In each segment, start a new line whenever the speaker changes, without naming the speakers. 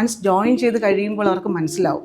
Once join ചെയ്ത് കഴിയുമ്പോൾ അവർക്ക് മനസ്സിലാവും.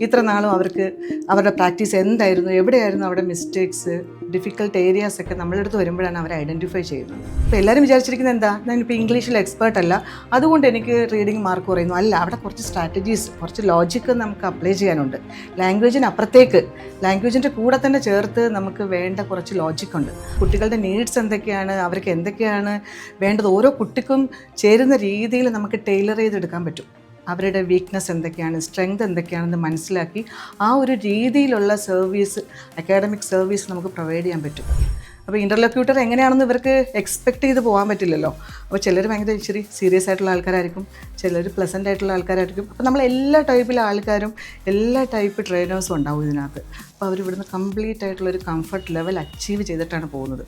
ഇത്ര നാളും അവർക്ക് അവരുടെ പ്രാക്ടീസ് എന്തായിരുന്നു എവിടെയായിരുന്നു അവരുടെ മിസ്റ്റേക്സ് ഡിഫിക്കൽട്ട് ഏരിയാസ് ഒക്കെ നമ്മളുടെ അടുത്ത് വരുമ്പോഴാണ് അവർ ഐഡന്റിഫൈ ചെയ്യുന്നത്. അപ്പോൾ എല്ലാവരും വിചാരിച്ചിരിക്കുന്നത് എന്താ? ഞാനിപ്പോൾ ഇംഗ്ലീഷിൽ എക്സ്പേർട്ട് അല്ല. അതുകൊണ്ട് എനിക്ക് റീഡിങ് മാർക്ക് കുറയുന്നു. അല്ല അവിടെ കുറച്ച് സ്ട്രാറ്റജീസ് കുറച്ച് ലോജിക്ക് നമുക്ക് അപ്ലൈ ചെയ്യാനുണ്ട്. ലാംഗ്വേജിന് അപ്പുറത്തേക്ക് ലാംഗ്വേജിന്റെ കൂടെ തന്നെ ചേർത്ത് നമുക്ക് വേണ്ട കുറച്ച് ലോജിക്കുണ്ട് കുട്ടികളുടെ നീഡ്സ് എന്തൊക്കെയാണ് അവർക്ക് എന്തൊക്കെയാണ് വേണ്ടത്? ഓരോ കുട്ടിക്കും ചേരുന്ന രീതിയിൽ നമുക്ക് ടൈലർ ചെയ്തെടുക്കാൻ പറ്റും. അവരുടെ വീക്ക്നെസ് എന്തൊക്കെയാണ് സ്ട്രെങ്ത് എന്തൊക്കെയാണെന്ന് മനസ്സിലാക്കി ആ ഒരു രീതിയിലുള്ള സർവീസ് അക്കാഡമിക് സർവീസ് നമുക്ക് പ്രൊവൈഡ് ചെയ്യാൻ പറ്റും. അപ്പോൾ ഇന്റർലോക്യൂട്ടർ എങ്ങനെയാണെന്ന് ഇവർക്ക് എക്സ്പെക്ട് ചെയ്ത് പോകാൻ പറ്റില്ലല്ലോ. അപ്പോൾ ചിലർ ഭയങ്കര ഇച്ചിരി സീരിയസ് ആയിട്ടുള്ള ആൾക്കാരായിരിക്കും ചിലർ പ്ലസന്റ് ആയിട്ടുള്ള ആൾക്കാരായിരിക്കും. അപ്പോൾ നമ്മൾ എല്ലാ ടൈപ്പിലെ ആൾക്കാരും എല്ലാ ടൈപ്പ് ട്രെയിനേഴ്സും ഉണ്ടാവും ഇതിനകത്ത്. അപ്പോൾ അവർ ഇവിടുന്ന് കംപ്ലീറ്റ് ആയിട്ടുള്ള ഒരു കംഫർട്ട് ലെവൽ അച്ചീവ് ചെയ്തിട്ടാണ് പോകുന്നത്.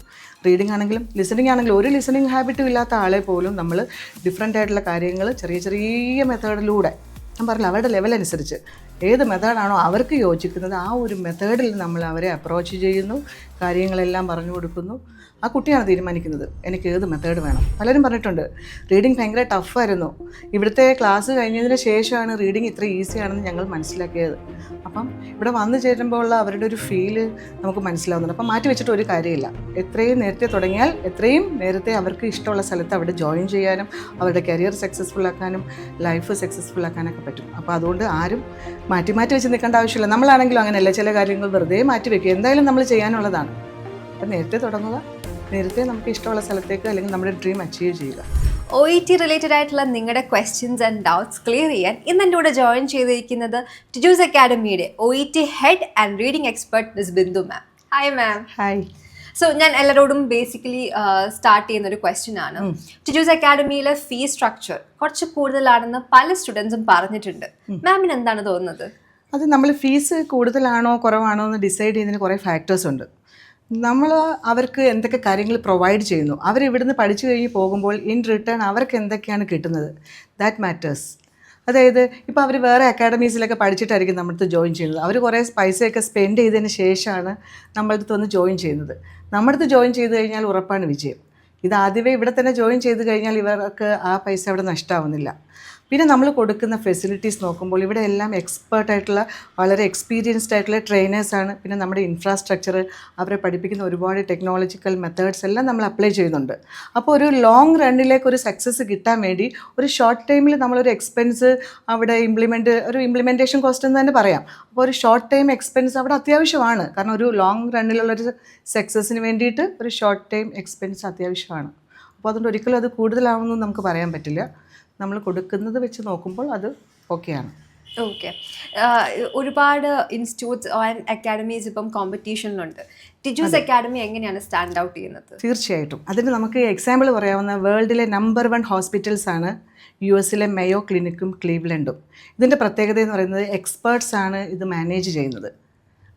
റീഡിംഗ് ആണെങ്കിലും ലിസണിങ് ആണെങ്കിലും ഒരു ലിസണിങ് ഹാബിറ്റും ഇല്ലാത്ത ആളെ പോലും നമ്മൾ ഡിഫറെന്റ് ആയിട്ടുള്ള കാര്യങ്ങൾ ചെറിയ ചെറിയ മെത്തേഡിലൂടെ ഞാൻ പറഞ്ഞില്ല അവരുടെ ലെവൽ അനുസരിച്ച്. ഏത് മെത്തേഡാണോ അവർക്ക് യോജിക്കുന്നത് ആ ഒരു മെത്തേഡിൽ നമ്മൾ അവരെ അപ്രോച്ച് ചെയ്യുന്നു കാര്യങ്ങളെല്ലാം പറഞ്ഞു കൊടുക്കുന്നു. ആ കുട്ടിയാണ് തീരുമാനിക്കുന്നത് എനിക്ക് ഏത് മെത്തേഡ് വേണം. പലരും പറഞ്ഞിട്ടുണ്ട് റീഡിങ് ഭയങ്കര ടഫായിരുന്നു ഇവിടുത്തെ ക്ലാസ് കഴിഞ്ഞതിന് ശേഷമാണ് റീഡിങ് ഇത്ര ഈസിയാണെന്ന് ഞങ്ങൾ മനസ്സിലാക്കിയത്. അപ്പം ഇവിടെ വന്നു ചേരുമ്പോൾ ഉള്ള അവരുടെ ഒരു ഫീൽ നമുക്ക് മനസ്സിലാവുന്നുണ്ട്. അപ്പം മാറ്റി വെച്ചിട്ട് ഒരു കാര്യമില്ല. എത്രയും നേരത്തെ തുടങ്ങിയാൽ എത്രയും നേരത്തെ അവർക്ക് ഇഷ്ടമുള്ള സ്ഥലത്ത് അവിടെ ജോയിൻ ചെയ്യാനും അവരുടെ കരിയർ സക്സസ്ഫുൾ ആക്കാനും ലൈഫ് സക്സസ്ഫുൾ ആക്കാനൊക്കെ പറ്റും. അപ്പോൾ അതുകൊണ്ട് ആരും മാറ്റി മാറ്റി വെച്ച് നിൽക്കേണ്ട ആവശ്യമില്ല. നമ്മളാണെങ്കിലും അങ്ങനെയല്ല ചില കാര്യങ്ങൾ വെറുതെ മാറ്റി വെക്കുക. എന്തായാലും നമ്മൾ ചെയ്യാനുള്ളതാണ്. അപ്പം നേരത്തെ തുടങ്ങുക. നേരത്തെ നമുക്ക് ഇഷ്ടമുള്ള സ്ഥലത്തേക്ക് അല്ലെങ്കിൽ നമ്മുടെ ഡ്രീം അച്ചീവ് ചെയ്യുക.
ഒ ഇ ടി റിലേറ്റഡ് ആയിട്ടുള്ള നിങ്ങളുടെ ക്വസ്റ്റ്യൻസ് ആൻഡ് ഡൗട്ട്സ് ക്ലിയർ ചെയ്യാൻ ഇന്ന് എന്റെ കൂടെ ജോയിൻ ചെയ്തിരിക്കുന്നത് Tiju's അക്കാഡമിയുടെ O E T head and reading expert miss Bindu ma'am hi ma'am
hi
so ഞാൻ എല്ലാവരോടും ബേസിക്കലി സ്റ്റാർട്ട് ചെയ്യുന്ന ഒരു ക്വസ്റ്റ്യൻ ആണ്. ടിജൂസ് അക്കാഡമിയിലെ ഫീസ് സ്ട്രക്ചർ കുറച്ച് കൂടുതലാണെന്ന് പല സ്റ്റുഡൻസും പറഞ്ഞിട്ടുണ്ട്. മാമിന് എന്താണ് തോന്നുന്നത്?
അത് നമ്മൾ ഫീസ് കൂടുതലാണോ കുറവാണോ എന്ന് ഡിസൈഡ് ചെയ്യുന്നതിന് കുറേ ഫാക്ടേഴ്സ് ഉണ്ട്. നമ്മൾ അവർക്ക് എന്തൊക്കെ കാര്യങ്ങൾ പ്രൊവൈഡ് ചെയ്യുന്നു. അവർ ഇവിടുന്ന് പഠിച്ചു കഴിഞ്ഞ് പോകുമ്പോൾ ഇൻ റിട്ടേൺ അവർക്ക് എന്തൊക്കെയാണ് കിട്ടുന്നത്? ദാറ്റ് മാറ്റേഴ്സ് അതായത് ഇപ്പോൾ അവർ വേറെ അക്കാഡമീസിലൊക്കെ പഠിച്ചിട്ടായിരിക്കും നമ്മുടെ അടുത്ത് ജോയിൻ ചെയ്യുന്നത്. അവർ കുറേ പൈസയൊക്കെ സ്പെൻഡ് ചെയ്തതിന് ശേഷമാണ് നമ്മുടെ അടുത്ത് വന്ന് ജോയിൻ ചെയ്യുന്നത്. നമ്മുടെ അടുത്ത് ജോയിൻ ചെയ്ത് കഴിഞ്ഞാൽ ഉറപ്പാണ് വിജയം. ഇത് ആദ്യമേ ഇവിടെ തന്നെ ജോയിൻ ചെയ്ത് കഴിഞ്ഞാൽ ഇവർക്ക് ആ പൈസ അവിടെ നഷ്ടമാവുന്നില്ല പിന്നെ നമ്മൾ കൊടുക്കുന്ന ഫെസിലിറ്റീസ് നോക്കുമ്പോൾ ഇവിടെ എല്ലാം എക്സ്പേർട്ടായിട്ടുള്ള വളരെ എക്സ്പീരിയൻസ്ഡ് ആയിട്ടുള്ള ട്രെയിനേഴ്സാണ് പിന്നെ നമ്മുടെ ഇൻഫ്രാസ്ട്രക്ചർ അവരെ പഠിപ്പിക്കുന്ന ഒരുപാട് ടെക്നോളജിക്കൽ മെത്തേഡ്സ് എല്ലാം നമ്മൾ അപ്ലൈ ചെയ്യുന്നുണ്ട്. അപ്പോൾ ഒരു ലോങ് റണ്ണിലേക്ക് ഒരു സക്സസ് കിട്ടാൻ വേണ്ടി ഒരു ഷോർട്ട് ടൈമിൽ നമ്മളൊരു എക്സ്പെൻസ് അവിടെ ഇംപ്ലിമെന്റ് ഒരു ഇംപ്ലിമെന്റേഷൻ കോസ്റ്റ് എന്ന് തന്നെ പറയാം. അപ്പോൾ ഒരു ഷോർട്ട് ടൈം എക്സ്പെൻസ് അവിടെ അത്യാവശ്യമാണ്. കാരണം ഒരു ലോങ് റണ്ണിലുള്ളൊരു സക്സസ്സിന് വേണ്ടിയിട്ട് ഒരു ഷോർട്ട് ടൈം എക്സ്പെൻസ് അത്യാവശ്യമാണ്. അപ്പോൾ അതുകൊണ്ട് ഒരിക്കലും അത് കൂടുതലാവുമെന്ന് നമുക്ക് പറയാൻ പറ്റില്ല. നമ്മൾ കൊടുക്കുന്നത് വെച്ച് നോക്കുമ്പോൾ അത് ഓക്കെയാണ്.
ഓക്കെ. ഒരുപാട് ഇൻസ്റ്റിറ്റ്യൂട്ട്സ് ആൻഡ് അക്കാഡമീസ് ഇപ്പം കോമ്പറ്റീഷനിലുണ്ട്. ടിജൂസ് അക്കാഡമി എങ്ങനെയാണ് സ്റ്റാൻഡ് ഔട്ട് ചെയ്യുന്നത്?
തീർച്ചയായിട്ടും. അതിന് നമുക്ക് എക്സാമ്പിൾ പറയാവുന്ന വേൾഡിലെ നമ്പർ വൺ ഹോസ്പിറ്റൽസ് ആണ് യു എസിലെ മെയോ ക്ലിനിക്കും ക്ലീവ്ലൻഡും ഇതിന്റെ പ്രത്യേകത എന്ന് പറയുന്നത് എക്സ്പേർട്സ് ആണ് ഇത് മാനേജ് ചെയ്യുന്നത്.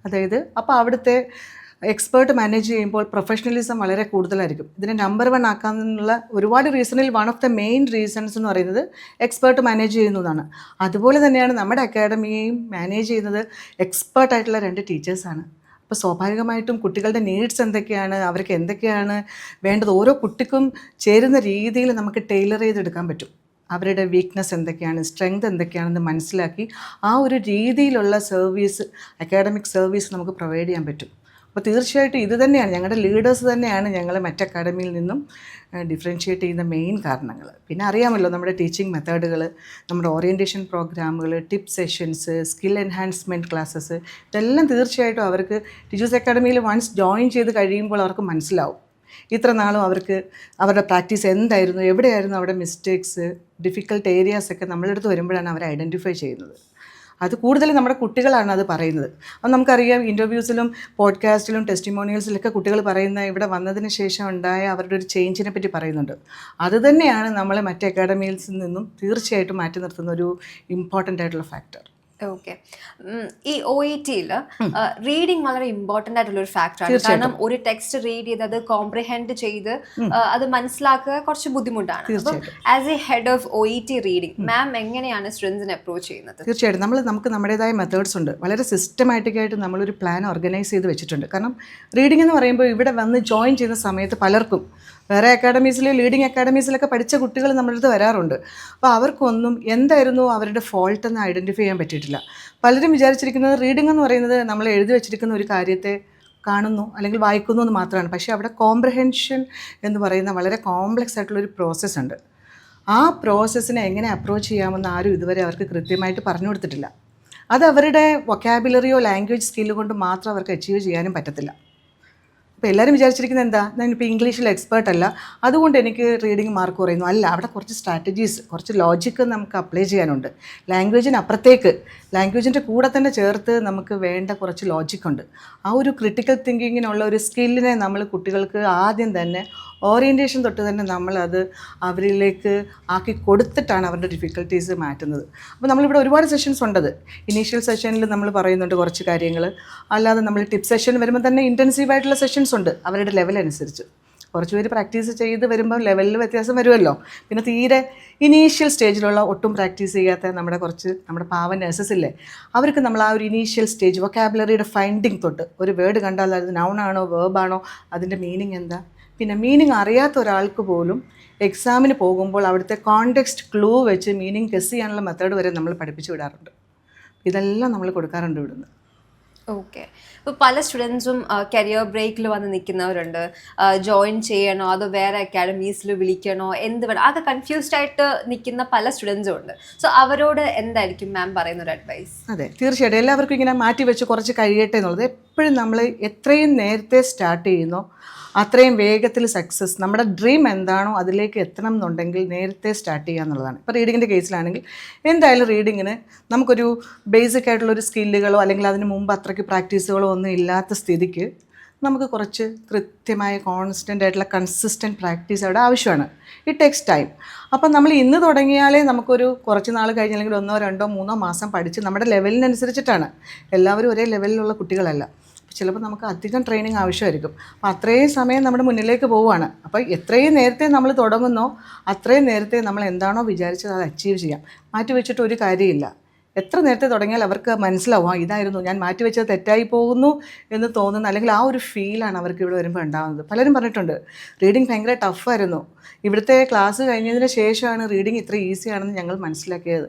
അതായത് അപ്പോൾ അവിടുത്തെ എക്സ്പേർട്ട് മാനേജ് ചെയ്യുമ്പോൾ പ്രൊഫഷണലിസം വളരെ കൂടുതലായിരിക്കും. ഇതിനെ നമ്പർ വൺ ആക്കാനുള്ള ഒരുപാട് റീസണിൽ one of the main reasons എന്ന് പറയുന്നത് എക്സ്പേർട്ട് മാനേജ് ചെയ്യുന്നതാണ്. അതുപോലെ തന്നെയാണ് നമ്മുടെ അക്കാഡമിയെയും മാനേജ് ചെയ്യുന്നത് എക്സ്പേർട്ടായിട്ടുള്ള രണ്ട് ടീച്ചേഴ്സാണ് അപ്പോൾ സ്വാഭാവികമായിട്ടും കുട്ടികളുടെ നീഡ്സ് എന്തൊക്കെയാണ് അവർക്ക് എന്തൊക്കെയാണ് വേണ്ടത് ഓരോ കുട്ടിക്കും ചേരുന്ന രീതിയിൽ നമുക്ക് ടൈലർ ചെയ്തെടുക്കാൻ പറ്റും. അവരുടെ വീക്ക്നെസ് എന്തൊക്കെയാണ് സ്ട്രെങ്ത് എന്തൊക്കെയാണെന്ന് മനസ്സിലാക്കി ആ ഒരു രീതിയിലുള്ള സർവീസ് അക്കാഡമിക് സർവീസ് നമുക്ക് പ്രൊവൈഡ് ചെയ്യാൻ പറ്റും. അപ്പോൾ തീർച്ചയായിട്ടും ഇത് തന്നെയാണ്. ഞങ്ങളുടെ ലീഡേഴ്സ് തന്നെയാണ് ഞങ്ങളെ മറ്റ് അക്കാഡമിയിൽ നിന്നും ഡിഫറൻഷ്യേറ്റ് ചെയ്യുന്ന മെയിൻ കാരണങ്ങൾ. പിന്നെ അറിയാമല്ലോ നമ്മുടെ ടീച്ചിങ് മെത്തേഡുകൾ നമ്മുടെ ഓറിയന്റേഷൻ പ്രോഗ്രാമുകൾ tip sessions skill enhancement classes ഇതെല്ലാം തീർച്ചയായിട്ടും അവർക്ക് ടീച്ചേഴ്സ് അക്കാഡമിയിൽ വൺസ് ജോയിൻ ചെയ്ത് കഴിയുമ്പോൾ അവർക്ക് മനസ്സിലാവും. ഇത്ര നാളും അവർക്ക് അവരുടെ പ്രാക്ടീസ് എന്തായിരുന്നു എവിടെയായിരുന്നു അവരുടെ മിസ്റ്റേക്സ് ഡിഫിക്കൽട്ട് ഏരിയാസൊക്കെ നമ്മളെടുത്ത് വരുമ്പോഴാണ് അവർ ഐഡന്റിഫൈ ചെയ്യുന്നത്. അത് കൂടുതലും നമ്മുടെ കുട്ടികളാണ് അത് പറയുന്നത്. അപ്പം നമുക്കറിയാം ഇന്റർവ്യൂസിലും പോഡ്കാസ്റ്റിലും ടെസ്റ്റിമോണിയൽസിലൊക്കെ കുട്ടികൾ പറയുന്ന ഇവിടെ വന്നതിന് ശേഷം ഉണ്ടായ അവരുടെ ഒരു ചേഞ്ചിനെ പറ്റി പറയുന്നുണ്ട്. അത് തന്നെയാണ് നമ്മളെ മറ്റ് അക്കാഡമിയിൽ നിന്നും തീർച്ചയായിട്ടും മാറ്റി നിർത്തുന്ന ഒരു ഇമ്പോർട്ടന്റ് ആയിട്ടുള്ള ഫാക്ടർ
ഓക്കെ ഈ ഒ ഇ ടിയിൽ റീഡിംഗ് വളരെ ഇമ്പോർട്ടന്റ് ആയിട്ടുള്ള ഒരു ഫാക്ടറാണ് കാരണം ഒരു ടെക്സ്റ്റ് റീഡ് ചെയ്ത് അത് കോംപ്രിഹെൻഡ് ചെയ്ത് അത് മനസ്സിലാക്കുക കുറച്ച് ബുദ്ധിമുട്ടാണ്. അപ്പം as a head of O E T reading ma'am എങ്ങനെയാണ് സ്റ്റുഡൻസിനെ അപ്രോച്ച് ചെയ്യുന്നത്?
തീർച്ചയായിട്ടും. നമ്മൾ നമുക്ക് നമ്മുടേതായ മെത്തേഡ്സ് ഉണ്ട്. വളരെ സിസ്റ്റമാറ്റിക് ആയിട്ട് നമ്മളൊരു പ്ലാൻ ഓർഗനൈസ് ചെയ്ത് വെച്ചിട്ടുണ്ട്. കാരണം റീഡിംഗ് എന്ന് പറയുമ്പോൾ ഇവിടെ വന്ന് ജോയിൻ ചെയ്യുന്ന സമയത്ത് പലർക്കും വേറെ അക്കാഡമീസിൽ ലീഡിങ് അക്കാഡമീസിലൊക്കെ പഠിച്ച കുട്ടികൾ നമ്മുടെ അടുത്ത് വരാറുണ്ട്. അപ്പോൾ അവർക്കൊന്നും എന്തായിരുന്നു അവരുടെ ഫോൾട്ട് എന്ന് ഐഡന്റിഫൈ ചെയ്യാൻ പറ്റിയിട്ടില്ല. പലരും വിചാരിച്ചിരിക്കുന്നത് റീഡിംഗ് എന്ന് പറയുന്നത് നമ്മൾ എഴുതി വെച്ചിരിക്കുന്ന ഒരു കാര്യത്തെ കാണുന്നു അല്ലെങ്കിൽ വായിക്കുന്നു എന്ന് മാത്രമാണ്. പക്ഷേ അവിടെ കോംപ്രഹെൻഷൻ എന്ന് പറയുന്ന വളരെ കോംപ്ലക്സ് ആയിട്ടുള്ളൊരു പ്രോസസ്സ് ഉണ്ട്. ആ പ്രോസസ്സിനെ എങ്ങനെ അപ്രോച്ച് ചെയ്യാമെന്ന് ആരും ഇതുവരെ അവർക്ക് കൃത്യമായിട്ട് പറഞ്ഞു കൊടുത്തിട്ടില്ല. അത് അവരുടെ വൊക്കാബുലറിയോ ലാംഗ്വേജ് സ്കില്ല് കൊണ്ട് മാത്രം അവർക്ക് അച്ചീവ് ചെയ്യാനും പറ്റത്തില്ല. അപ്പോൾ എല്ലാവരും വിചാരിച്ചിരിക്കുന്നത് എന്താ? ഞാനിപ്പോൾ ഇംഗ്ലീഷിൽ എക്സ്പേർട്ട് അല്ല. അതുകൊണ്ട് എനിക്ക് റീഡിംഗ് മാർക്ക് കുറയുന്നു. അല്ല അവിടെ കുറച്ച് സ്ട്രാറ്റജീസ് കുറച്ച് ലോജിക്ക് നമുക്ക് അപ്ലൈ ചെയ്യാനുണ്ട്. ലാംഗ്വേജിന് അപ്പുറത്തേക്ക് ലാംഗ്വേജിന്റെ കൂടെ തന്നെ ചേർത്ത് നമുക്ക് വേണ്ട കുറച്ച് ലോജിക്കുണ്ട് ആ ഒരു ക്രിട്ടിക്കൽ തിങ്കിങ്ങിനുള്ള ഒരു സ്കില്ലിനെ നമ്മൾ കുട്ടികൾക്ക് ആദ്യം തന്നെ ഓറിയന്റേഷൻ തൊട്ട് തന്നെ നമ്മളത് അവരിലേക്ക് ആക്കി കൊടുത്തിട്ടാണ് അവരുടെ ഡിഫിക്കൽട്ടീസ് മാറ്റുന്നത്. അപ്പോൾ നമ്മളിവിടെ ഒരുപാട് സെഷൻസ് ഉണ്ടത്. ഇനീഷ്യൽ സെഷനിൽ നമ്മൾ പറയുന്നുണ്ട് കുറച്ച് കാര്യങ്ങൾ അല്ലാതെ നമ്മൾ ടിപ്പ് സെഷൻ വരുമ്പോൾ തന്നെ ഇന്റൻസീവ് ആയിട്ടുള്ള സെഷൻസ് ഉണ്ട് അവരുടെ ലെവൽ അനുസരിച്ച്. കുറച്ച് പേര് പ്രാക്ടീസ് ചെയ്ത് വരുമ്പോൾ ലെവലിൽ വ്യത്യാസം വരുമല്ലോ പിന്നെ തീരെ ഇനീഷ്യൽ സ്റ്റേജിലുള്ള ഒട്ടും പ്രാക്ടീസ് ചെയ്യാത്ത നമ്മുടെ കുറച്ച് നമ്മുടെ പാവ നഴ്സസ് ഇല്ലേ അവർക്ക് നമ്മൾ ആ ഒരു ഇനീഷ്യൽ സ്റ്റേജ് വൊക്കാബുലറിയുടെ ഫൈൻഡിങ് തൊട്ട് ഒരു വേർഡ് കണ്ടാൽ അത് നൗണാണോ വേർബാണോ അതിന്റെ മീനിങ് എന്താ? പിന്നെ മീനിങ് അറിയാത്ത ഒരാൾക്ക് പോലും എക്സാമിന് പോകുമ്പോൾ അവിടുത്തെ കോണ്ടെക്സ്റ്റ് ക്ലൂ വെച്ച് മീനിങ് ഗസ് ചെയ്യാനുള്ള മെത്തേഡ് വരെ നമ്മൾ പഠിപ്പിച്ചു വിടാറുണ്ട്. ഇതെല്ലാം നമ്മൾ കൊടുക്കാറുണ്ട് ഇവിടുന്ന്.
ഓക്കെ ഇപ്പോൾ പല സ്റ്റുഡൻസും കരിയർ ബ്രേക്കിൽ വന്ന് നിൽക്കുന്നവരുണ്ട് ജോയിൻ ചെയ്യണോ? അതോ വേറെ അക്കാഡമീസിൽ വിളിക്കണോ? എന്ത് വേണം? അതൊക്കെ കൺഫ്യൂസ്ഡ് ആയിട്ട് നിൽക്കുന്ന പല സ്റ്റുഡൻസും ഉണ്ട്. സോ അവരോട് എന്തായിരിക്കും മാം പറയുന്ന ഒരു അഡ്വൈസ്
അതെ തീർച്ചയായിട്ടും. എല്ലാവർക്കും ഇങ്ങനെ മാറ്റി വെച്ച് കുറച്ച് കഴിയട്ടെ എന്നുള്ളത് എപ്പോഴും നമ്മൾ എത്രയും നേരത്തെ സ്റ്റാർട്ട് ചെയ്യുന്നോ. അത്രയും വേഗത്തിൽ സക്സസ് നമ്മുടെ ഡ്രീം എന്താണോ അതിലേക്ക് എത്തണം എന്നുണ്ടെങ്കിൽ നേരത്തെ സ്റ്റാർട്ട് ചെയ്യുക എന്നുള്ളതാണ്. ഇപ്പോൾ റീഡിങ്ങിന്റെ കേസിലാണെങ്കിൽ എന്തായാലും റീഡിങ്ങിന് നമുക്കൊരു ബേസിക് ആയിട്ടുള്ള ഒരു സ്കില്ലുകളോ അല്ലെങ്കിൽ അതിന് മുമ്പ് അത്രയ്ക്ക് പ്രാക്ടീസുകളോ ഒന്നും ഇല്ലാത്ത സ്ഥിതിക്ക് നമുക്ക് കുറച്ച് കൃത്യമായ കോൺസ്റ്റന്റ് ആയിട്ടുള്ള കൺസിസ്റ്റന്റ് പ്രാക്ടീസ് അവിടെ ആവശ്യമാണ്. ഇറ്റ് ടേക്സ് ടൈം അപ്പം നമ്മൾ ഇന്ന് തുടങ്ങിയാലേ നമുക്കൊരു കുറച്ച് നാൾ കഴിഞ്ഞ് അല്ലെങ്കിൽ ഒന്നോ രണ്ടോ മൂന്നോ മാസം പഠിച്ച് നമ്മുടെ ലെവലിനനുസരിച്ചിട്ടാണ് എല്ലാവരും ഒരേ ലെവലിലുള്ള കുട്ടികളല്ല. ചിലപ്പോൾ നമുക്ക് അധികം ട്രെയിനിങ് ആവശ്യമായിരിക്കും. അപ്പോൾ അത്രയും സമയം നമ്മുടെ മുന്നിലേക്ക് പോവുകയാണ്. അപ്പോൾ എത്രയും നേരത്തെ നമ്മൾ തുടങ്ങുന്നോ അത്രയും നേരത്തെ നമ്മൾ എന്താണോ വിചാരിച്ചത് അത് അച്ചീവ് ചെയ്യാം. മാറ്റി വെച്ചിട്ട് ഒരു കാര്യമില്ല. എത്ര നേരത്തെ തുടങ്ങിയാൽ അവർക്ക് മനസ്സിലാവും ആ ഇതായിരുന്നു ഞാൻ മാറ്റി വെച്ചത് തെറ്റായി പോകുന്നു എന്ന് തോന്നുന്ന അല്ലെങ്കിൽ ആ ഒരു ഫീലാണ് അവർക്ക് ഇവിടെ വരുമ്പോൾ ഉണ്ടാകുന്നത്. പലരും പറഞ്ഞിട്ടുണ്ട് റീഡിങ് ഭയങ്കര ടഫായിരുന്നു ഇവിടുത്തെ ക്ലാസ് കഴിഞ്ഞതിന് ശേഷമാണ് റീഡിങ് ഇത്ര ഈസിയാണെന്ന് ഞങ്ങൾ മനസ്സിലാക്കിയത്.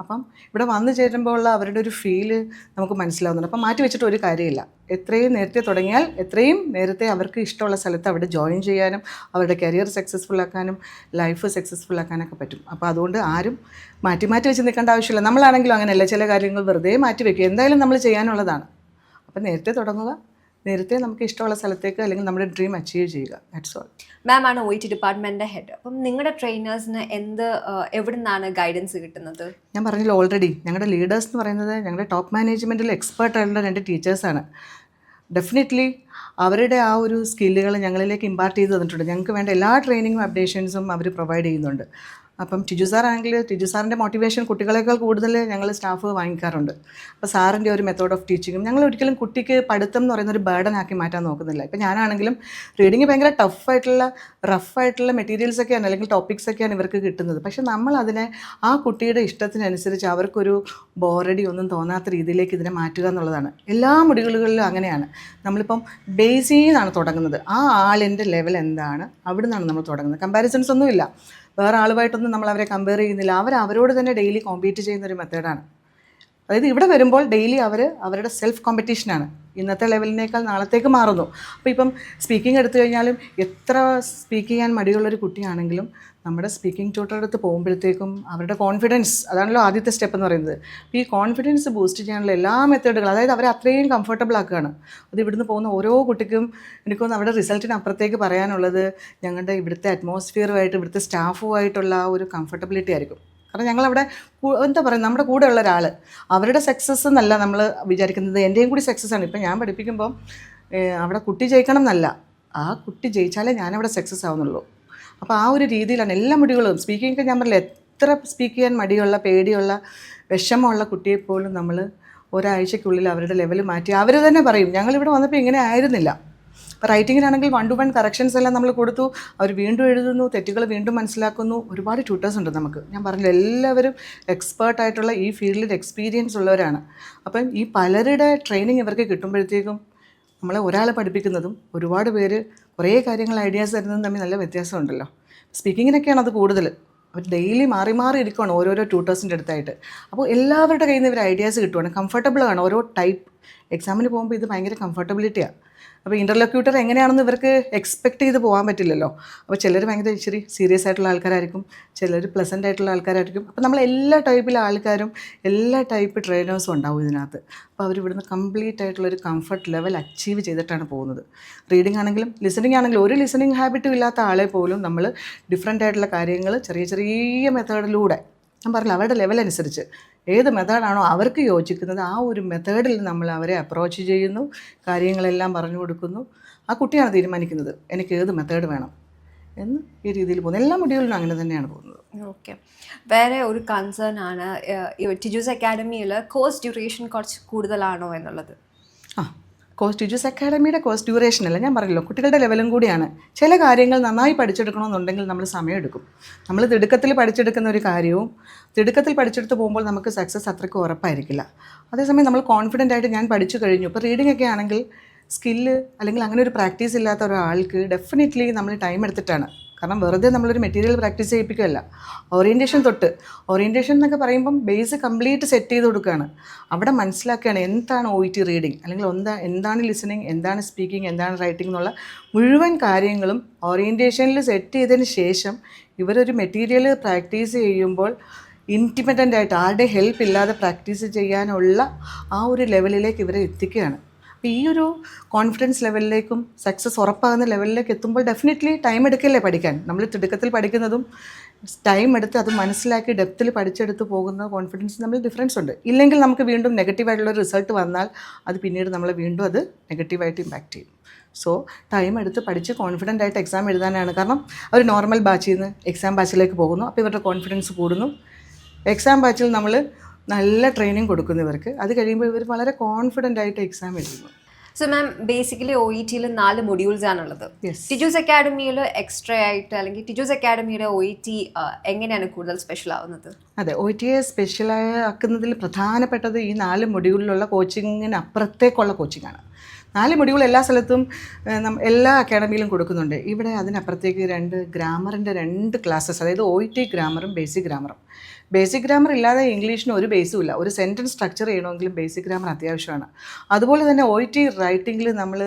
അപ്പം ഇവിടെ വന്നു ചേരുമ്പോൾ ഉള്ള അവരുടെ ഒരു ഫീൽ നമുക്ക് മനസ്സിലാവുന്നുണ്ട്. അപ്പം മാറ്റി വെച്ചിട്ട് ഒരു കാര്യമില്ല. എത്രയും നേരത്തെ തുടങ്ങിയാൽ എത്രയും നേരത്തെ അവർക്ക് ഇഷ്ടമുള്ള സ്ഥലത്ത് അവിടെ ജോയിൻ ചെയ്യാനും അവരുടെ കരിയർ സക്സസ്ഫുൾ ആക്കാനും ലൈഫ് സക്സസ്ഫുൾ ആക്കാനൊക്കെ പറ്റും. അപ്പോൾ അതുകൊണ്ട് ആരും മാറ്റി മാറ്റി വെച്ച് നിൽക്കേണ്ട ആവശ്യമില്ല. നമ്മളാണെങ്കിലും അങ്ങനെയല്ല ചില കാര്യങ്ങൾ വെറുതെ മാറ്റി വെക്കുക. എന്തായാലും നമ്മൾ ചെയ്യാനുള്ളതാണ്. അപ്പം നേരത്തെ തുടങ്ങുക. നേരത്തെ നമുക്ക് ഇഷ്ടമുള്ള സ്ഥലത്തേക്ക് അല്ലെങ്കിൽ നമ്മുടെ ഡ്രീം അച്ചീവ് ചെയ്യുക. ദാറ്റ്സ് ഓൾ
മാം ആണ് ഒ ടി ഡിപ്പാർട്ട്മെന്റിന്റെ ഹെഡ് അപ്പം നിങ്ങളുടെ ട്രെയിനേഴ്സിന് എന്ത് എവിടെ നിന്നാണ് ഗൈഡൻസ് കിട്ടുന്നത്?
ഞാൻ പറഞ്ഞില്ല ഓൾറെഡി ഞങ്ങളുടെ ലീഡേഴ്സ് എന്ന് പറയുന്നത് ഞങ്ങളുടെ ടോപ്പ് മാനേജ്മെന്റിൽ എക്സ്പേർട്ട് ആയിട്ടുള്ള രണ്ട് ടീച്ചേഴ്സാണ് ഡെഫിനറ്റ്ലി അവരുടെ ആ ഒരു സ്കില്ലുകൾ ഞങ്ങളിലേക്ക് ഇമ്പാർട്ട് ചെയ്ത് തന്നിട്ടുണ്ട്. ഞങ്ങൾക്ക് വേണ്ട എല്ലാ ട്രെയിനിങ്ങും അപ്ഡേഷൻസും അവർ പ്രൊവൈഡ് ചെയ്യുന്നുണ്ട്. അപ്പം ടിജു സാർ ആണെങ്കിൽ ടിജു സാറിന്റെ മോട്ടിവേഷൻ കുട്ടികളെക്കാൾ കൂടുതൽ ഞങ്ങൾ സ്റ്റാഫ് വാങ്ങിക്കാറുണ്ട്. അപ്പോൾ സാറിന്റെ ഒരു മെത്തേഡ് ഓഫ് ടീച്ചിങ്ങും ഞങ്ങൾ ഒരിക്കലും കുട്ടിക്ക് പഠിത്തം എന്ന് പറയുന്ന ഒരു ബേർഡൻ ആക്കി മാറ്റാൻ നോക്കുന്നില്ല. ഇപ്പം ഞാനാണെങ്കിലും റീഡിങ് ഭയങ്കര ടഫായിട്ടുള്ള റഫായിട്ടുള്ള മെറ്റീരിയൽസ് ഒക്കെയാണ് അല്ലെങ്കിൽ ടോപ്പിക്സ് ഒക്കെയാണ് ഇവർക്ക് കിട്ടുന്നത്. പക്ഷേ നമ്മൾ അതിനെ ആ കുട്ടിയുടെ ഇഷ്ടത്തിനനുസരിച്ച് അവർക്കൊരു ബോറടി ഒന്നും തോന്നാത്ത രീതിയിലേക്ക് ഇതിനെ മാറ്റുക എന്നുള്ളതാണ്. എല്ലാ മുടികളിലും അങ്ങനെയാണ്. നമ്മളിപ്പം ബേസിൽ നിന്നാണ് തുടങ്ങുന്നത്. ആ ആളിന്റെ ലെവൽ എന്താണ്? അവിടെ നിന്നാണ് നമ്മൾ തുടങ്ങുന്നത്. കമ്പാരിസൺസ് ഒന്നുമില്ല. വേറെ ആളുമായിട്ടൊന്നും നമ്മൾ അവരെ കമ്പയർ ചെയ്യുന്നില്ല. അവർ അവരോട് തന്നെ ഡെയിലി കോമ്പീറ്റ് ചെയ്യുന്ന ഒരു മെത്തേഡാണ് അതായത് ഇവിടെ വരുമ്പോൾ ഡെയിലി അവർ അവരുടെ സെൽഫ് കോമ്പറ്റീഷനാണ് ഇന്നത്തെ ലെവലിനേക്കാൾ നാളത്തേക്ക് മാറുന്നു. അപ്പോൾ ഇപ്പം സ്പീക്കിംഗ് എടുത്തു കഴിഞ്ഞാലും എത്ര സ്പീക്ക് ചെയ്യാൻ മടിയുള്ളൊരു കുട്ടിയാണെങ്കിലും നമ്മുടെ സ്പീക്കിംഗ് ട്യൂട്ടറുടെ അടുത്ത് പോകുമ്പോഴത്തേക്കും അവരുടെ കോൺഫിഡൻസ് അതാണല്ലോ ആദ്യത്തെ സ്റ്റെപ്പ് എന്ന് പറയുന്നത്. അപ്പോൾ ഈ കോൺഫിഡൻസ് ബൂസ്റ്റ് ചെയ്യാനുള്ള എല്ലാ മെത്തേഡുകളും അതായത് അവരെ അത്രയും കംഫർട്ടബിൾ ആക്കുകയാണ്. അത് ഇവിടുന്ന് പോകുന്ന ഓരോ കുട്ടിക്കും എനിക്കൊന്ന് അവരുടെ റിസൾട്ടിന് അപ്പുറത്തേക്ക് പറയാനുള്ളത് ഞങ്ങളുടെ ഇവിടുത്തെ അറ്റ്മോസ്ഫിയറുമായിട്ട് ഇവിടുത്തെ സ്റ്റാഫുമായിട്ടുള്ള ഒരു കംഫർട്ടബിലിറ്റി ആയിരിക്കും. കാരണം ഞങ്ങളവിടെ എന്താ പറയുക നമ്മുടെ കൂടെ ഉള്ള ഒരാൾ അവരുടെ സക്സസ് എന്നല്ല നമ്മൾ വിചാരിക്കുന്നത്. എന്റെയും കൂടി സക്സസ് ആണ്. ഇപ്പം ഞാൻ പഠിപ്പിക്കുമ്പം അവിടെ കുട്ടി ജയിക്കണം എന്നല്ല. ആ കുട്ടി ജയിച്ചാലേ ഞാനവിടെ സക്സസ് ആവുന്നുള്ളൂ. അപ്പോൾ ആ ഒരു രീതിയിലാണ് എല്ലാ മുടികളും സ്പീക്കിംഗ് ഒക്കെ ഞാൻ പറഞ്ഞില്ല എത്ര സ്പീക്ക് ചെയ്യാൻ മടിയുള്ള പേടിയുള്ള വിഷമമുള്ള കുട്ടിയെപ്പോലും നമ്മൾ ഒരാഴ്ചയ്ക്കുള്ളിൽ അവരുടെ ലെവൽ മാറ്റി. അവർ തന്നെ പറയും ഞങ്ങളിവിടെ വന്നപ്പോൾ ഇങ്ങനെ ആയിരുന്നില്ല. ഇപ്പോൾ റൈറ്റിങ്ങിനാണെങ്കിൽ വൺ ടു വൺ കറക്ഷൻസ് എല്ലാം നമ്മൾ കൊടുത്തു. അവർ വീണ്ടും എഴുതുന്നു തെറ്റുകൾ വീണ്ടും മനസ്സിലാക്കുന്നു. ഒരുപാട് ട്യൂട്ടേഴ്സ് ഉണ്ട് നമുക്ക്. ഞാൻ പറഞ്ഞില്ല എല്ലാവരും എക്സ്പേർട്ട് ആയിട്ടുള്ള ഈ ഫീൽഡിൽ എക്സ്പീരിയൻസ് ഉള്ളവരാണ്. അപ്പം ഈ പലരുടെ ട്രെയിനിങ് ഇവർക്ക് കിട്ടുമ്പോഴത്തേക്കും നമ്മളെ ഒരാളെ പഠിപ്പിക്കുന്നതും ഒരുപാട് പേര് കുറേ കാര്യങ്ങൾ ഐഡിയാസ് തരുന്നതും തമ്മിൽ നല്ല വ്യത്യാസമുണ്ടല്ലോ. സ്പീക്കിങ്ങിനൊക്കെയാണ് അത് കൂടുതൽ. അവർ ഡെയിലി മാറി മാറി ഇരിക്കുകയാണ് ഓരോരോ ട്യൂട്ടേഴ്സിന്റെ അടുത്തായിട്ട്. അപ്പോൾ എല്ലാവരുടെ കയ്യിൽ നിന്ന് ഇവർ ഐഡിയാസ് കിട്ടുവാണ്. കംഫർട്ടബിൾ ആണ്. ഓരോ ടൈപ്പ് എക്സാമിന് പോകുമ്പോൾ ഇത് ഭയങ്കര കംഫർട്ടബിലിറ്റിയാണ് അപ്പോൾ ഇന്റർലോക്യൂട്ടർ എങ്ങനെയാണെന്ന് ഇവർക്ക് എക്സ്പെക്ട് ചെയ്ത് പോകാൻ പറ്റില്ലല്ലോ. അപ്പോൾ ചിലർ ഭയങ്കര ഇച്ചിരി സീരിയസ് ആയിട്ടുള്ള ആൾക്കാരായിരിക്കും ചിലർ പ്ലസന്റ് ആയിട്ടുള്ള ആൾക്കാരായിരിക്കും. അപ്പോൾ നമ്മൾ എല്ലാ ടൈപ്പിലെ ആൾക്കാരും എല്ലാ ടൈപ്പ് ട്രെയിനേഴ്സും ഉണ്ടാവും ഇതിനകത്ത്. അപ്പോൾ അവർ ഇവിടുന്ന് കംപ്ലീറ്റ് ആയിട്ടുള്ള ഒരു കംഫർട്ട് ലെവൽ അച്ചീവ് ചെയ്തിട്ടാണ് പോകുന്നത്. റീഡിംഗ് ആണെങ്കിലും ലിസണിങ് ആണെങ്കിലും ഒരു ലിസണിങ് ഹാബിറ്റും ഇല്ലാത്ത ആളെ പോലും നമ്മൾ ഡിഫറെന്റ് ആയിട്ടുള്ള കാര്യങ്ങൾ ചെറിയ ചെറിയ മെത്തേഡിലൂടെ ഞാൻ പറഞ്ഞില്ല അവരുടെ ലെവൽ അനുസരിച്ച് ഏത് മെത്തേഡാണോ അവർക്ക് യോജിക്കുന്നത് ആ ഒരു മെത്തേഡിൽ നമ്മൾ അവരെ അപ്രോച്ച് ചെയ്യുന്നു കാര്യങ്ങളെല്ലാം പറഞ്ഞു കൊടുക്കുന്നു. ആ കുട്ടിയാണ് തീരുമാനിക്കുന്നത് എനിക്ക് ഏത് മെത്തേഡ് വേണം എന്ന് ഈ രീതിയിൽ പോകുന്നു. എല്ലാ മൊഡ്യൂളിലും അങ്ങനെ തന്നെയാണ് പോകുന്നത്.
ഓക്കെ. വേറെ ഒരു കൺസേൺ ആണ് ടിജൂസ് അക്കാഡമിയിൽ കോഴ്സ് ഡ്യൂറേഷൻ കുറച്ച് കൂടുതലാണോ എന്നുള്ളത്?
ആ കോഴ്സ് ടിജൂസ് അക്കാഡമിയുടെ കോഴ്സ് ഡ്യൂറേഷൻ അല്ല ഞാൻ പറയല്ലോ കുട്ടികളുടെ ലെവലും കൂടിയാണ്. ചില കാര്യങ്ങൾ നന്നായി പഠിച്ചെടുക്കണമെന്നുണ്ടെങ്കിൽ നമ്മൾ സമയമെടുക്കും. നമ്മൾ തിടുക്കത്തിൽ പഠിച്ചെടുക്കുന്ന ഒരു കാര്യവും തിടുക്കത്തിൽ പഠിച്ചെടുത്ത് പോകുമ്പോൾ നമുക്ക് സക്സസ് അത്രയ്ക്ക് ഉറപ്പായിരിക്കില്ല. അതേസമയം നമ്മൾ കോൺഫിഡന്റ് ആയിട്ട് ഞാൻ പഠിച്ചു കഴിഞ്ഞു. ഇപ്പോൾ റീഡിംഗ് ഒക്കെ ആണെങ്കിൽ സ്കില്ല് അല്ലെങ്കിൽ അങ്ങനെ ഒരു പ്രാക്ടീസ് ഇല്ലാത്ത ഒരാൾക്ക് ഡെഫിനറ്റ്ലി നമ്മൾ ടൈം എടുത്തിട്ടാണ്. കാരണം വെറുതെ നമ്മളൊരു മെറ്റീരിയൽ പ്രാക്ടീസ് ചെയ്യിപ്പിക്കുകയല്ല. ഓറിയന്റേഷൻ തൊട്ട്. ഓറിയന്റേഷൻ എന്നൊക്കെ പറയുമ്പം ബേസ് കംപ്ലീറ്റ് സെറ്റ് ചെയ്ത് കൊടുക്കുകയാണ്. അവിടെ മനസ്സിലാക്കുകയാണ് എന്താണ് ഒ ടി റീഡിങ് അല്ലെങ്കിൽ എന്താ എന്താണ് ലിസണിങ് എന്താണ് സ്പീക്കിംഗ് എന്താണ് റൈറ്റിംഗ് എന്നുള്ള മുഴുവൻ കാര്യങ്ങളും ഓറിയന്റേഷനിൽ സെറ്റ് ചെയ്തതിന് ശേഷം ഇവരൊരു മെറ്റീരിയൽ പ്രാക്ടീസ് ചെയ്യുമ്പോൾ ഇൻഡിപെൻഡന്റ് ആയിട്ട് ആരുടെ ഹെൽപ്പ് ഇല്ലാതെ പ്രാക്ടീസ് ചെയ്യാനുള്ള ആ ഒരു ലെവലിലേക്ക് ഇവരെ എത്തിക്കുകയാണ്. അപ്പോൾ ഈ ഒരു കോൺഫിഡൻസ് ലെവലിലേക്കും സക്സസ് ഉറപ്പാകുന്ന ലെവലിലേക്ക് എത്തുമ്പോൾ ഡെഫിനറ്റ്ലി ടൈം എടുക്കല്ലേ പഠിക്കാൻ? നമ്മൾ തിടുക്കത്തിൽ പഠിക്കുന്നതും ടൈം എടുത്ത് അത് മനസ്സിലാക്കി ഡെപ്തിൽ പഠിച്ചെടുത്ത് പോകുന്ന കോൺഫിഡൻസ് തമ്മിൽ ഡിഫറൻസ് ഉണ്ട്. ഇല്ലെങ്കിൽ നമുക്ക് വീണ്ടും നെഗറ്റീവായിട്ടുള്ള റിസൾട്ട് വന്നാൽ അത് പിന്നീട് നമ്മളെ വീണ്ടും അത് നെഗറ്റീവായിട്ട് ഇമ്പാക്റ്റ് ചെയ്യും. സോ ടൈം എടുത്ത് പഠിച്ച് കോൺഫിഡന്റ് ആയിട്ട് എക്സാം എഴുതാനാണ്. കാരണം അവർ നോർമൽ ബാച്ചിൽ നിന്ന് എക്സാം ബാച്ചിലേക്ക് പോകുന്നു. അപ്പോൾ ഇവരുടെ കോൺഫിഡൻസ് കൂടുന്നു. എക്സാം ബാച്ചിൽ നമ്മൾ നല്ല ട്രെയിനിങ് കൊടുക്കുന്നു ഇവർക്ക്. അത് കഴിയുമ്പോൾ ഇവർ വളരെ കോൺഫിഡന്റ് ആയിട്ട് എക്സാം എഴുതുന്നു.
So ma'am basically O E ടിയിൽ നാല് മൊഡ്യൂൾസ് ആണുള്ളത്. ടിജൂസ് അക്കാഡമിയിൽ എക്സ്ട്രാ ആയിട്ട് അല്ലെങ്കിൽ ടിജൂസ് അക്കാഡമിയുടെ ഒ ഇ ടി എങ്ങനെയാണ് കൂടുതൽ സ്പെഷ്യൽ ആവുന്നത്?
അതെ ഒ ടി എ സ്പെഷ്യലായ ആക്കുന്നതിൽ പ്രധാനപ്പെട്ടത് ഈ നാല് മൊഡ്യൂളിലുള്ള കോച്ചിങ്ങിന് അപ്പുറത്തേക്കുള്ള കോച്ചിങ്ങാണ് നാല് മൊഡ്യൂൾ എല്ലാ സ്ഥലത്തും എല്ലാ അക്കാഡമിയിലും കൊടുക്കുന്നുണ്ട്. ഇവിടെ അതിനപ്പുറത്തേക്ക് രണ്ട് ഗ്രാമറിന്റെ രണ്ട് ക്ലാസ്സസ് അതായത് ഒ ഇ ടി ഗ്രാമറും ബേസിക് ഗ്രാമറും ബേസിക് ഗ്രാമർ ഇല്ലാതെ ഇംഗ്ലീഷിന് ഒരു ബേസും ഇല്ല. ഒരു സെന്റൻസ് സ്ട്രക്ചർ ചെയ്യണമെങ്കിലും ബേസിക് ഗ്രാമർ അത്യാവശ്യമാണ്. അതുപോലെ തന്നെ ഒ ടി റൈറ്റിങ്ങിൽ നമ്മൾ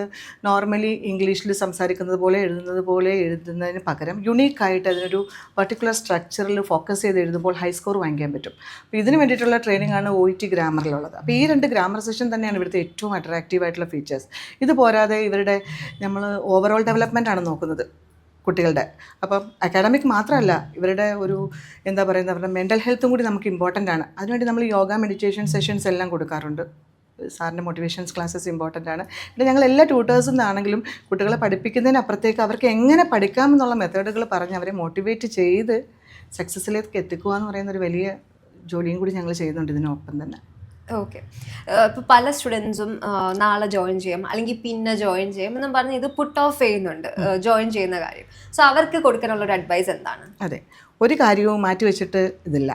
നോർമലി ഇംഗ്ലീഷിൽ സംസാരിക്കുന്നത് പോലെ എഴുതുന്നത് പോലെ എഴുതുന്നതിന് പകരം യുണീക്കായിട്ട് അതിനൊരു പർട്ടിക്കുലർ സ്ട്രക്ചറിൽ ഫോക്കസ് ചെയ്ത് എഴുതുമ്പോൾ ഹൈ സ്കോർ വാങ്ങിക്കാൻ പറ്റും. അപ്പോൾ ഇതിന് വേണ്ടിയിട്ടുള്ള ട്രെയിനിങ് ആണ് ഒ ടി ഗ്രാമറിലുള്ളത് അപ്പോൾ ഈ രണ്ട് ഗ്രാമർ സെഷൻ തന്നെയാണ് ഇവിടുത്തെ ഏറ്റവും അട്രാക്റ്റീവ് ആയിട്ടുള്ള ഫീച്ചേഴ്സ് ഇത് പോരാതെ ഇവരുടെ നമ്മൾ ഓവറോൾ ഡെവലപ്മെന്റ് ആണ് നോക്കുന്നത്. കുട്ടികളുടെ. അപ്പം അക്കാഡമിക് മാത്രമല്ല ഇവരുടെ ഒരു എന്താ പറയുന്നത് അവരുടെ മെന്റൽ ഹെൽത്തും കൂടി നമുക്ക് ഇമ്പോർട്ടന്റ് ആണ്. അതിനുവേണ്ടി നമ്മൾ യോഗ മെഡിറ്റേഷൻ സെഷൻസ് എല്ലാം കൊടുക്കാറുണ്ട്. സാറിന്റെ മോട്ടിവേഷൻസ് ക്ലാസ്സസ് ഇമ്പോർട്ടന്റ് ആണ്. പിന്നെ ഞങ്ങൾ എല്ലാ ട്യൂട്ടേഴ്സും ആണെങ്കിലും കുട്ടികളെ പഠിപ്പിക്കുന്നതിനപ്പുറത്തേക്ക് അവർക്ക് എങ്ങനെ പഠിക്കാം എന്നുള്ള മെത്തേഡുകൾ പറഞ്ഞ് അവരെ മോട്ടിവേറ്റ് ചെയ്ത് സക്സസ്സിലേക്ക് എത്തിക്കുക എന്ന് പറയുന്ന ഒരു വലിയ ജോലിയും കൂടി ഞങ്ങൾ ചെയ്യുന്നുണ്ട് ഇതിനൊപ്പം തന്നെ.
ഓക്കെ ഇപ്പോൾ പല സ്റ്റുഡൻസും നാളെ ജോയിൻ ചെയ്യാം അല്ലെങ്കിൽ പിന്നെ ജോയിൻ ചെയ്യാം എന്നും പറഞ്ഞ് ഇത് പുട്ട് ഓഫ് ചെയ്യുന്നുണ്ട് ജോയിൻ ചെയ്യുന്ന കാര്യം. സോ അവർക്ക് കൊടുക്കാനുള്ള ഒരു അഡ്വൈസ് എന്താണ്?
അതെ. ഒരു കാര്യവും മാറ്റി വെച്ചിട്ട് ഇതില്ല.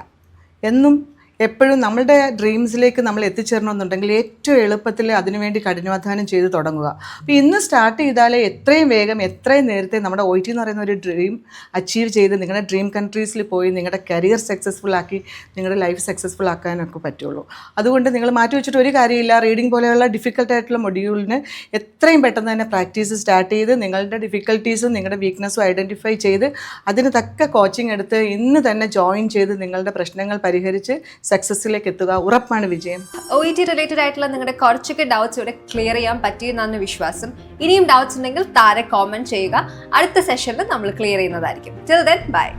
എന്നും എപ്പോഴും നമ്മളുടെ ഡ്രീംസിലേക്ക് നമ്മൾ എത്തിച്ചേരണമെന്നുണ്ടെങ്കിൽ ഏറ്റവും എളുപ്പത്തിൽ അതിനുവേണ്ടി കഠിനാധ്വാനം ചെയ്ത് തുടങ്ങുക. അപ്പോൾ ഇന്ന് സ്റ്റാർട്ട് ചെയ്താലേ എത്രയും വേഗം എത്രയും നേരത്തെ നമ്മുടെ ഒ ടി എന്ന് പറയുന്ന ഒരു ഡ്രീം അച്ചീവ് ചെയ്ത് നിങ്ങളുടെ ഡ്രീം കൺട്രീസിൽ പോയി നിങ്ങളുടെ കരിയർ സക്സസ്ഫുൾ ആക്കി നിങ്ങളുടെ ലൈഫ് സക്സസ്ഫുൾ ആക്കാനൊക്കെ പറ്റുള്ളൂ. അതുകൊണ്ട് നിങ്ങൾ മാറ്റി വെച്ചിട്ട് ഒരു കാര്യമില്ല. റീഡിംഗ് പോലെയുള്ള ഡിഫിക്കൽട്ട് ആയിട്ടുള്ള മൊഡ്യൂളിന് എത്രയും പെട്ടെന്ന് തന്നെ പ്രാക്ടീസ് സ്റ്റാർട്ട് ചെയ്ത് നിങ്ങളുടെ ഡിഫിക്കൽട്ടീസും നിങ്ങളുടെ വീക്ക്നസ്സും ഐഡന്റിഫൈ ചെയ്ത് അതിന് തക്ക കോച്ചിങ് എടുത്ത് ഇന്ന് തന്നെ ജോയിൻ ചെയ്ത് നിങ്ങളുടെ പ്രശ്നങ്ങൾ പരിഹരിച്ച് സക്സസ്സിലേക്ക് എത്തുക. ഉറപ്പാണ് വിജയം.
ഒ ഇ ടി റിലേറ്റഡ് ആയിട്ടുള്ള നിങ്ങളുടെ കുറച്ചൊക്കെ ഡൗട്ട്സ് ഇവിടെ ക്ലിയർ ചെയ്യാൻ പറ്റിയെന്നാണ് വിശ്വാസം. ഇനിയും ഡൗട്ട്സ് ഉണ്ടെങ്കിൽ താരെ കോമെന്റ് ചെയ്യുക. അടുത്ത സെഷനിൽ നമ്മൾ ക്ലിയർ ചെയ്യുന്നതായിരിക്കും. ചില ദെൻ ബൈ